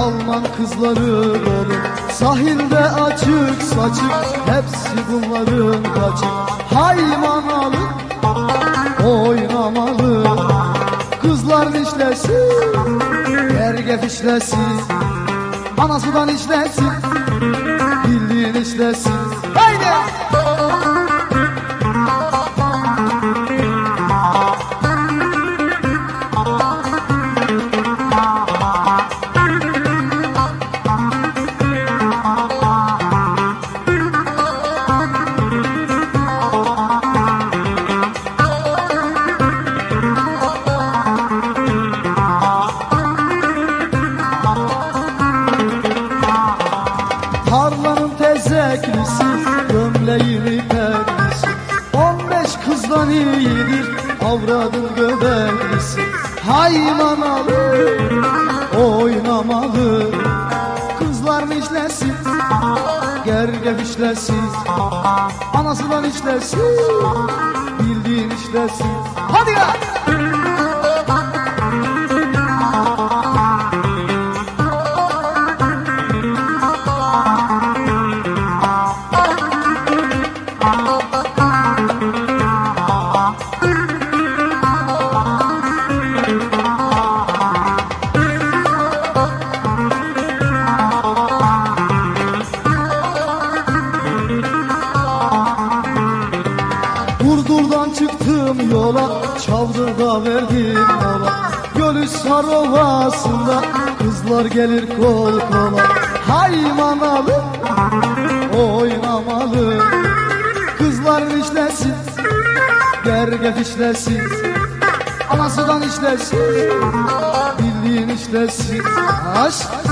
aman kızları dolu Sahilde açık saçık hepsi bunların kaçık. Haymanalı oynamalı. Kızlar işlesin Ergef işlesin Anasıdan işlesin tezeklisi Gömleğini perlisi On beş kızdan iyidir Avradın göbeklisi Haymanalı Oynamalı. Kızlar mı işlesin Gergef işlesin. Anasından işlesin Bildiğin işlesin Burdur'dan çıktım yola Çavdır'da verdim mola Gölüsar Ovası'nda Kızlar gelir kol kola. Haymanalı Oynamalı. Kızlar işlesin Gergef işlesin. Anasından işlesin Bildiğin işlesin. Aşk